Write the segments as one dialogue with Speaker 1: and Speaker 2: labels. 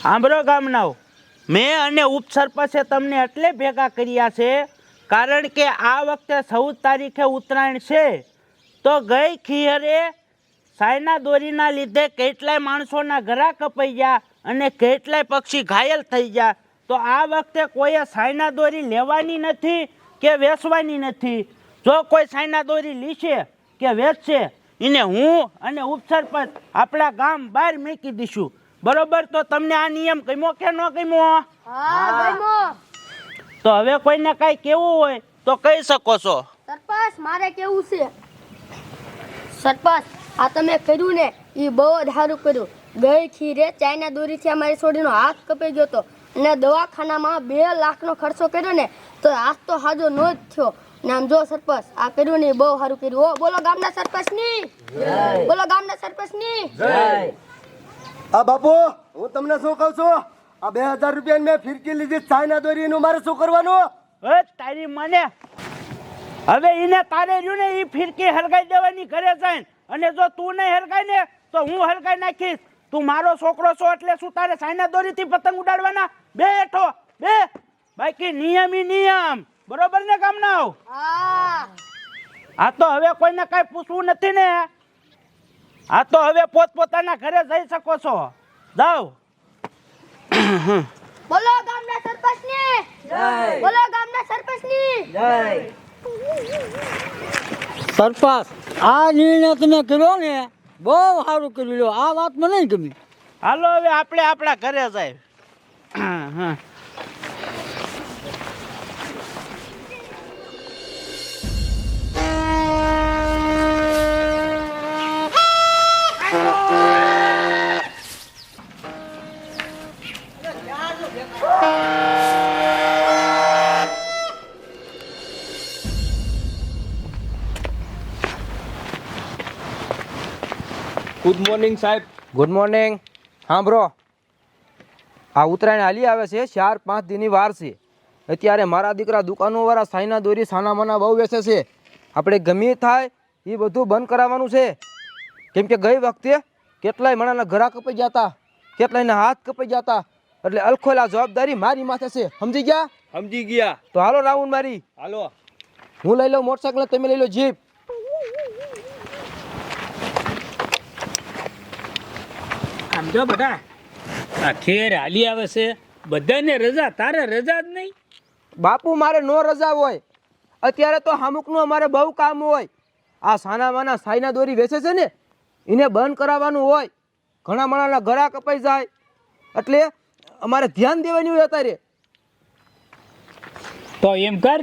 Speaker 1: સાંભળો ગામનાઓ. મેં અને ઉપસરપંચે તમને એટલે ભેગા કર્યા છે, કારણ કે આ વખતે ચૌદ તારીખે ઉત્તરાયણ છે. તો ગઈ ખીયરે સાયના દોરીના લીધે કેટલાય માણસોના ગળા કપાઈ ગયા અને કેટલાય પક્ષી ઘાયલ થઈ ગયા. તો આ વખતે કોઈએ સાયના દોરી લેવાની નથી કે વેચવાની નથી? જો કોઈ સાયના દોરી લીશે કે વેચશે, એને હું અને ઉપસરપંચ આપણા ગામ બહાર મૂકી દઈશું. બરોબર? તો તમને આ નિયમ ગમ્યો કે ન ગમ્યો? તો હવે કોઈને કઈ કેવું હોય તો કહી શકો છો.
Speaker 2: સરપંચ મારે કેવું છે? સરપંચ આ તમે કર્યું ને એ બહુ સારું કર્યું. ગઈ ખીરે ચાઇના દોરીથી અમારી છોડીનો હાથ કપાઈ ગયો હતો. અને દવાખાનામાં બે લાખનો ખર્ચો કર્યો ને તો હાથ તો હાજો નો જ થયો. ને આમ જો સરપંચ આ કર્યું ને બહુ સારું કર્યું. ઓ બોલો ગામના સરપંચની. બોલો ગામના સરપંચની.
Speaker 3: આ બાપુ હું તમને શું કહું છું? આ બે હજાર રૂપિયા મેં ફિરકી લીધી ચાઇના દોરીનું મારે શું કરવાનું?
Speaker 1: હે તારી મને? હવે એને તારે રહ્યું ને એ ફિરકી હરગાઈ દેવાની ઘરે જાય અને જો તું નહીં હરગાય ને તો હું હરગાઈ નાખીશ. તું મારો છોકરો છો એટલે શું તારે સાયના દોરીથી પતંગ ઉડાડવાના? બે હેઠો બે. બાકી નિયમ ઈ નિયમ. બરોબર ને ગામના
Speaker 2: હા.
Speaker 1: આ તો હવે કોઈને કાંઈ પૂછવું નથી ને. આ તો હવે પોતપોતાના ઘરે જઈ શકો છો. જાઓ.
Speaker 2: બોલો ગામના સરપંચની. બોલો ગામના સરપંચની.
Speaker 4: સરપંચ આ નિર્ણય તમે કર્યો ને બહુ સારું કર્યું. લ્યો આ વાત મને નહીં ગમી.
Speaker 1: હાલો હવે આપણે આપણા ઘરે જાય. હા
Speaker 5: ગુડ મોર્નિંગ સાહેબ.
Speaker 6: ગુડ મોર્નિંગ હા બ્રો આ ઉત્તરાયણ હાલી આવે છે ચાર પાંચ દિનની વાર છે. અત્યારે મારા દીકરા દુકાનોવાળા સાઈના દોરી સાના માના બહુ વેચે છે. આપણે ગમે થાય એ બધું બંધ કરાવવાનું છે. કેમ કે ગઈ વખતે કેટલાય મણાના ઘરા કપાઈ ગયા હતા કેટલાયના હાથ કપાઈ ગયા હતા એટલે અલખોલા જવાબદારી મારી માથે છે. સમજી ગયા?
Speaker 5: સમજી ગયા.
Speaker 6: તો હાલો રાઉન્ડ મારી.
Speaker 5: હાલો.
Speaker 6: હું લઈ લઉં મોટરસાઇકલ તમે લઈ લો જીપ.
Speaker 5: આમ જો બધા આ ખેર હાલી આવે છે. બધાને રજા તારે રજા જ નહીં.
Speaker 6: બાપુ મારે નો રજા હોય. અત્યારે તો હામુકનું અમારે બહુ કામ હોય. આ સાના માના સાઈના દોરી વેચે છે ને એને બંધ કરાવવાનું હોય. ઘણા માણાના ગળા કપાઈ જાય. એટલે અમારે ધ્યાન દેવાની હોય અત્યારે.
Speaker 5: તો એમ કર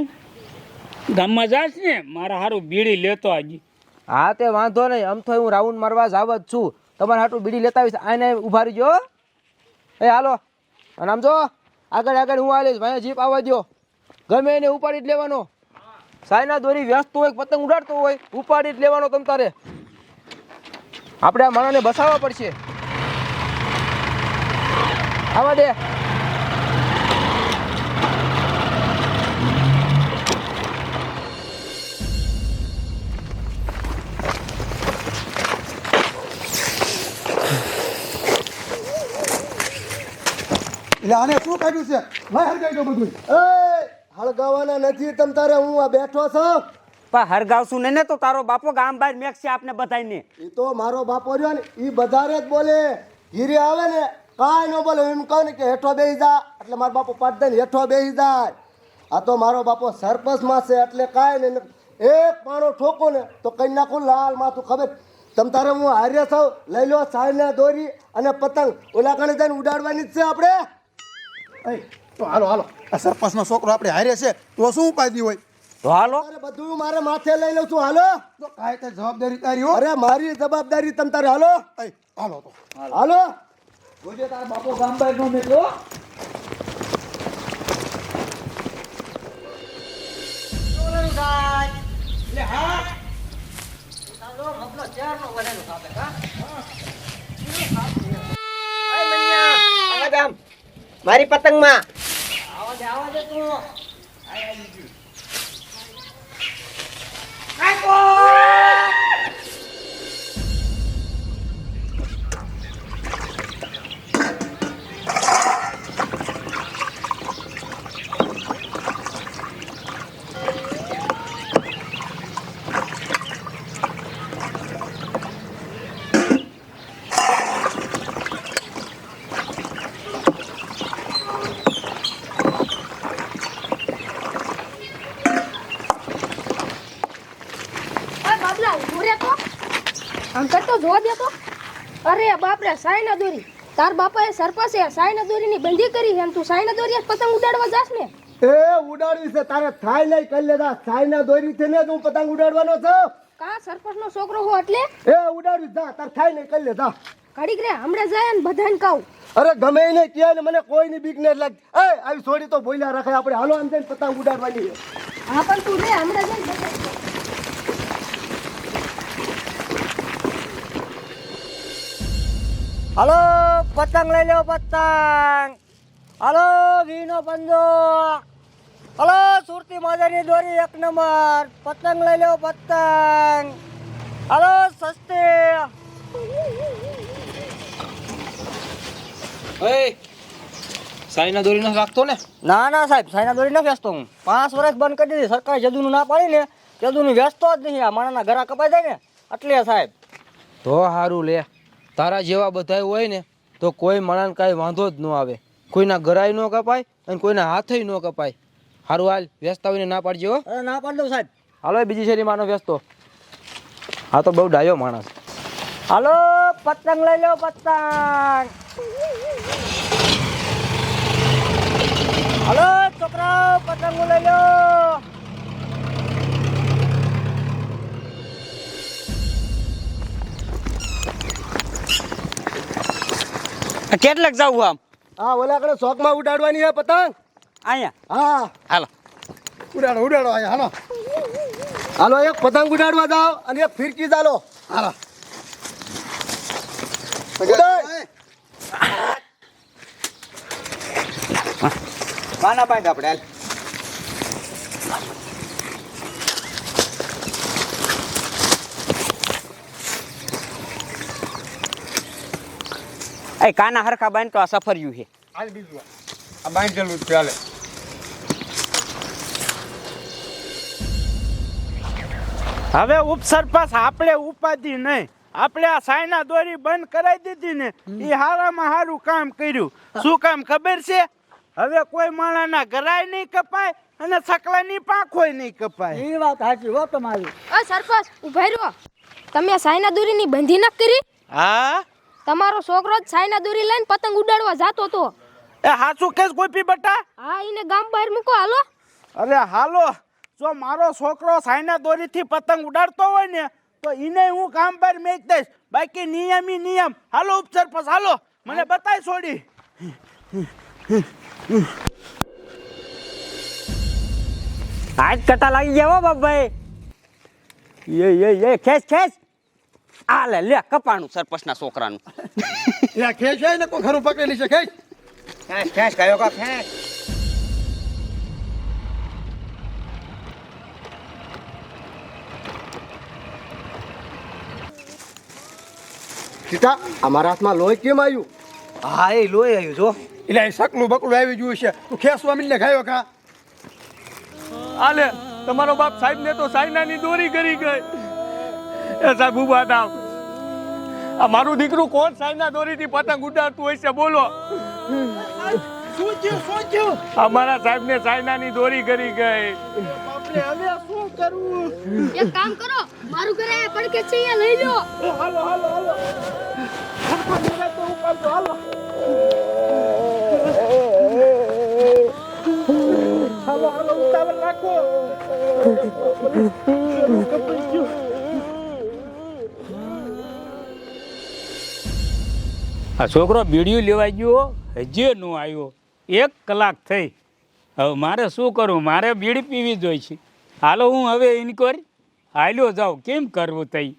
Speaker 5: ગામમાં જાશ ને મારા સારું બીડી લેતો આજી.
Speaker 6: હા તે વાંધો નહીં. આમ તો હું રાઉન્ડ મારવા જ આવ જ છું. તમારે હાટું બીડી લેતા આવીશ. આને ઊભા રહીજો. એ, હાલો. અને આમ જો, આગળ આગળ હું આવીશ ભાઈ જીપ આવવા દો ગમે એને ઉપાડી જ લેવાનો. સાયના દોરી વ્યસ્ત હોય પતંગ ઉડાડતો હોય, ઉપાડી જ લેવાનો તમ તારે. આપણે આ માણસને બસાવવા પડશે. આવા દે.
Speaker 3: એટલે આને શું કાઢ્યું છે? ભાઈ હરગાઈ દો બધું એ હળગાવાના નથી તમ તારે હું આ બેઠો છું.
Speaker 4: પણ હરગાવશું ને ને તો તારો બાપો ગામ બહાર મેકશે આપને બધાને
Speaker 3: એ તો મારો બાપો રહ્યો ને એ બધારે જ બોલે. હીરે આવે ને કાંઈ ન બોલે એમ કહું ને કે હેઠો બેસી જા. એટલે મારો બાપો પાટ દઈને હેઠો બેસી જાય. આ તો મારો બાપો સરપંચમાં છે એટલે કાંઈ નહીં. એક પાણો ઠોકો ને તો કઈ નાખું લાલ માથું ખબર? તમ તારે હું હાર્યા છું. લઈ લો સાહેબ દોરી અને પતંગ. ઓલા કણે જઈને ઉડાડવાની જ છે આપણે?
Speaker 7: તો હાલો હાલો. આ સરપંચનો છોકરો આપણે હારે છે તો શું ઉપાધિ હોય?
Speaker 4: તો હાલો.
Speaker 3: અરે બધું મારે માથે લઈ લઉં છું હાલો.
Speaker 7: તો કાંઈ તે જવાબદારી તારી હો.
Speaker 3: અરે મારી જવાબદારી તમ તારે હાલો.
Speaker 7: એ, હાલો તો.
Speaker 3: હાલો.
Speaker 4: મારી પતંગમાં.
Speaker 8: બાપરે સાયના દોરી તાર બાપાએ સરપંચે સાયના દોરીની બંધી કરી એમ તું સાયના દોરી પતંગ ઉડાડવા જાસ ને?
Speaker 3: એ ઉડાડવી છે. તારે થાય લઈ કરી લેતા. થાય ના દોરી છે ને તું પતંગ ઉડાડવાનો છો.
Speaker 8: કા સરપંચનો છોકરો હો એટલે?
Speaker 3: એ ઉડાડવી જા તાર થાય લઈ કરી લેતા.
Speaker 8: ઘડીક રે હમણાં જાય ને બધાને કહું.
Speaker 3: અરે ગમે ને કહે ને મને કોઈની બીક નથી લાગતી. એ આવી છોડી તો બોલ્યા રાખે. આપણે હાલો આમ જઈને પતંગ ઉડાડવાની
Speaker 8: હા પણ તું રે હમણાં જાય
Speaker 4: હાલો પતંગ લઈ લો પતંગ હલો વીનો પંજો હાલો સુરતી માજાની દોરી એક નંબર પતંગ લઈ લો પતંગ હાલો સસ્તી
Speaker 6: સાઈના દોરી નથી રાખતો ને
Speaker 4: ના ના સાહેબ સાઈના દોરી નથી વેચતો હું. પાંચ વર્ષ બંધ કરી દીધી સરકારે જદુનું ના પાડી ને જદુનું વેચતો જ નહીં આ માણાના ઘરા કપાઈ જાય ને. એટલે સાહેબ.
Speaker 6: તો સારું લે. તારા જેવા બધા હોય ને તો કોઈ માણસને કાંઈ વાંધો જ ન આવે. કોઈના ગરાય ન કપાય અને કોઈના હાથે ન કપાય. સારું હાલ વ્યસ્ત આવીને ના પાડજો હો.
Speaker 4: ના પાડ દઉં સાહેબ.
Speaker 6: હાલો બીજી શેરી માનો વ્યસ્તો હા. તો બહુ ડાયો માણસ.
Speaker 4: હાલો પતંગ લઈ લો પતંગ. હાલો છોકરાઓ પતંગો લઈ લો.
Speaker 2: કેટલાક જાવું આમ?
Speaker 3: હા ઓલા કડે શોખમાં ઉડાડવાની હે પતંગ.
Speaker 2: અહીંયા.
Speaker 3: હા.
Speaker 2: હાલો.
Speaker 7: ઉડાડો ઉડાડો અહીંયા હાલો.
Speaker 3: હાલો એક પતંગ ઉડાડવા જાઓ અને એક ફિરકી ચાલો.
Speaker 7: હાલો.
Speaker 2: માના પાંચ આપણે હાલ. એ કાના હરખા બાંધ તો આ સફર્યું છે.
Speaker 7: હાલ બીજું આ. બાંધેલું જ ચાલે
Speaker 1: હવે ઉપસરપંચ આપણે ઉપાધિ નહીં. આપણે આ સાયના દોરી બંધ કરાવી દીધી ને એ હારામાં હારું કામ કર્યું. શું કામ ખબર છે? હવે કોઈ માણાના ગરાય નહીં કપાય અને સકલાની પાંખોય નહીં કપાય.
Speaker 4: એ વાત સાચી હો તમારી.
Speaker 8: અ સરપંચ ઊભા રહ્યો તમે સાયના દોરીની બંધી ન કરી?
Speaker 1: હા?
Speaker 8: તમારો છોકરો જ સાયના દોરી લઈને પતંગ ઉડાડવા જાતો તો
Speaker 1: એ હાસુ કેસ ગોપી બટા?
Speaker 8: હા એને ગામ બહાર મૂકો હાલો.
Speaker 1: અરે હાલો. જો મારો છોકરો સાયના દોરીથી પતંગ ઉડાડતો હોય ને તો એને હું કામ પર મેચ દઈશ. બાકી નિયમી નિયમ. હાલો ઉપસરપંચ હાલો. મને બતાય છોડી.
Speaker 2: હાથ કટા લાગી ગયા હો બાપભાઈ. એ એ એ ખેસ ખેંચ. આ લે લે કપાણું સરપંચના છોકરાનું.
Speaker 7: લે ખેંચ હોય ને કોઈ ઘરું પકડેલી છે ખેંચ.
Speaker 2: ખેંચ ખેંચ કયો કા ખેંચ.
Speaker 3: સીતા અમારા હાથમાં લોહી કેમ આવ્યું
Speaker 2: હા એ લોહી આવ્યું જો.
Speaker 7: એટલે એ સકલું બકલું આવી ગયું છે. તું ખેસ સ્વામી ને ખાયો ખા
Speaker 5: આલે તમારો બાપ સાહેબ ને તો સાયનાની દોરી કરી ગઈ. સાહેબ ઊભા થાવ. આ મારું દીકરું કોણ સાયના દોરીથી પતંગ ઉડાડતું હોય છે બોલો.
Speaker 1: અમારા
Speaker 5: સાહેબ ને સાહેબને સાયનાની દોરી કરી ગઈ.
Speaker 1: બાપરે હવે શું કરવું
Speaker 8: એક કામ કરો મારું ઘરે પડકે છે લઈ લો
Speaker 1: હાલો હાલો હાલો. હાલો. હાલો હાલો ઉતાવળ રાખો
Speaker 5: આ છોકરો બીડીયું લેવા ગયો હજી નો આવ્યો. એક કલાક થઈ. હવે મારે શું કરવું મારે બીડી પીવી જોઈએ છે હાલો હું હવે ઇન્કવાયરી હાલ્યો જાઉં કેમ કરવું તઈ?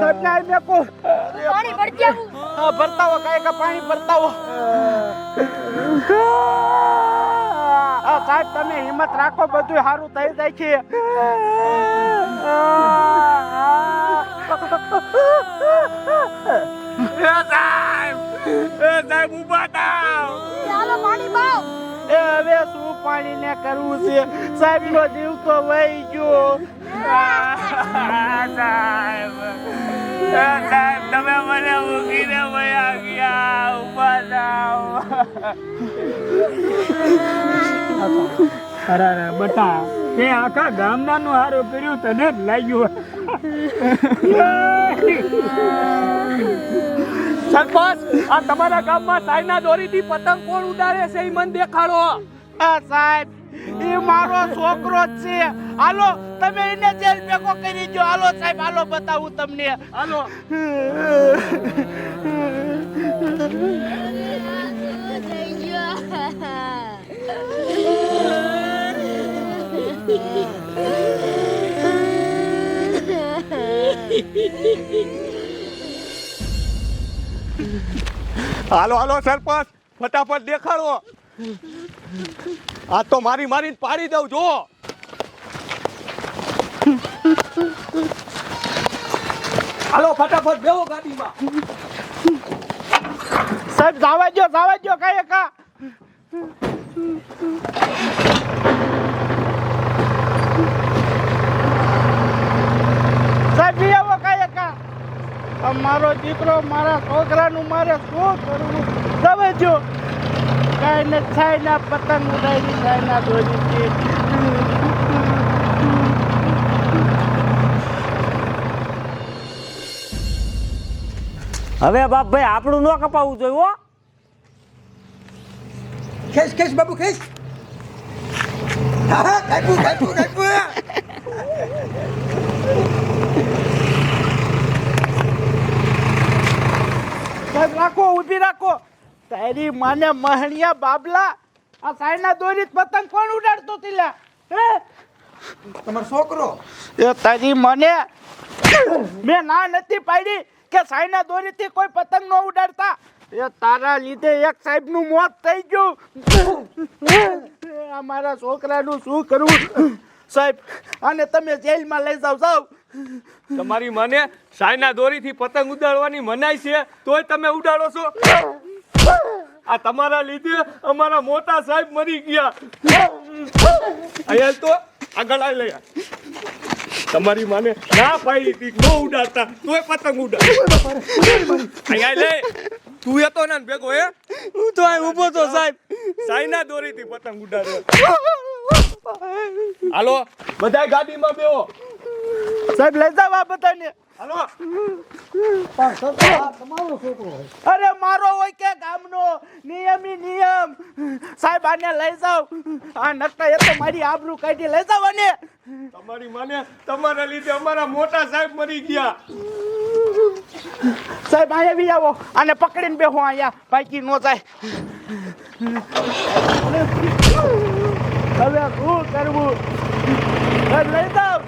Speaker 1: સાહેબ ને આઈ મેકો
Speaker 8: પાણી ભરતી આવું.
Speaker 1: હા ભરતાવો કાંઈ કા પાણી ભરતાવો. હા સાહેબ તમે હિંમત રાખો બધું સારું થઈ જાય છે.
Speaker 5: એ સાહેબ એ સાહેબ ઊભા થાવ.
Speaker 8: હાલો પાણી પાવ
Speaker 1: એ હવે શું પાણી ને કરવું છે? સાહેબ નો જીવ તો વહી ગયો.
Speaker 5: સાહેબ.
Speaker 1: સાહેબ તમે મને મૂકીને વયા ગયા ઊભા થાવ
Speaker 5: અરે બટા તે આખા ગામનાનું હારું કર્યું તને જ લાગ્યું
Speaker 9: સરપંચ આ તમારા ગામમાં સાયના દોરીથી પતંગ કોણ ઉડાડે છે એ મને દેખાડો.
Speaker 1: આ સાહેબ એ મારો છોકરો છે. હાલો તમે એને જેલ ભેગો કરી જો હાલો સાહેબ હાલો બતાવું તમને.
Speaker 9: હાલો. હાલો હાલો સરપંચ. ફટાફટ દેખાડો. આ તો મારી મારી પાડી દઉં જો હાલો, ફટાફટ બેવો ગાડીમાં.
Speaker 1: સાહેબ, જાવા જો જાવા જો કાંઈ કા સાહેબ, બી આવો કાંઈ કા મારો દીકરો મારા છોકરાનું મારે શું કરવું? તમે જો કાંઈ ને થાય ના પતંગ ઉડાડી થાય ના દોરી
Speaker 9: હવે બાપભાઈ આપણું ન કપાવવું જોઈએ હો.
Speaker 7: ખેસ ખેસ બાબુ ખેસ કાપ્યું કાપ્યું કાપ્યું.
Speaker 1: રાખો ઊભી રાખો. તારી માને મહણિયા બાબલા આ સાયના દોરી પતંગ કોણ ઉડાડતો તીલા? હે?
Speaker 7: તમારો છોકરો?
Speaker 1: એ તારી મને મેં ના નથી પાડી કે સાયના દોરીથી કોઈ પતંગ ન ઉડાડતા. એ તારા લીધે એક સાહેબનું મોત થઈ ગયું. આ મારા છોકરાનું શું કરવું સાહેબ આને તમે જેલમાં લઈ જાવ જાવ
Speaker 9: તમારી મને સાયના દોરીથી પતંગ ઉડાડવાની મનાઈ છે તોય તમે ઉડાડો છો? આ તમારા લીધે અમારા મોટા સાહેબ મરી ગયા. અહીંયા તો આગળ આવી લઈ તમારી માને ના પાઈ હતી બહુ ઉડાડતા. તોય પતંગ ઉડાડ. અહીંયા લે તું એ તો ના ભેગો હે? હું તો અહીં ઊભો તો સાહેબ. સાયના દોરીથી પતંગ ઉડાડે. હાલો. બધા ગાડીમાં બેહો.
Speaker 1: સાહેબ લઈ જાવ આ બધાને અરે મારો હોય કે ગામનો? નિયમી નિયમ. સાહેબ આને લઈ જાઓ. આ નકટા એ તો મારી આબરૂ કાઢી લઈ જાઓ અને
Speaker 9: તમારી માને તમારા લીધે અમારા મોટા સાહેબ મરી ગયા.
Speaker 1: સાહેબ અહીંયા બી આવો. આને પકડીને બેહો અહીંયા. બાકી નો જાય. હવે શું કરવું? લઈ જાઓ.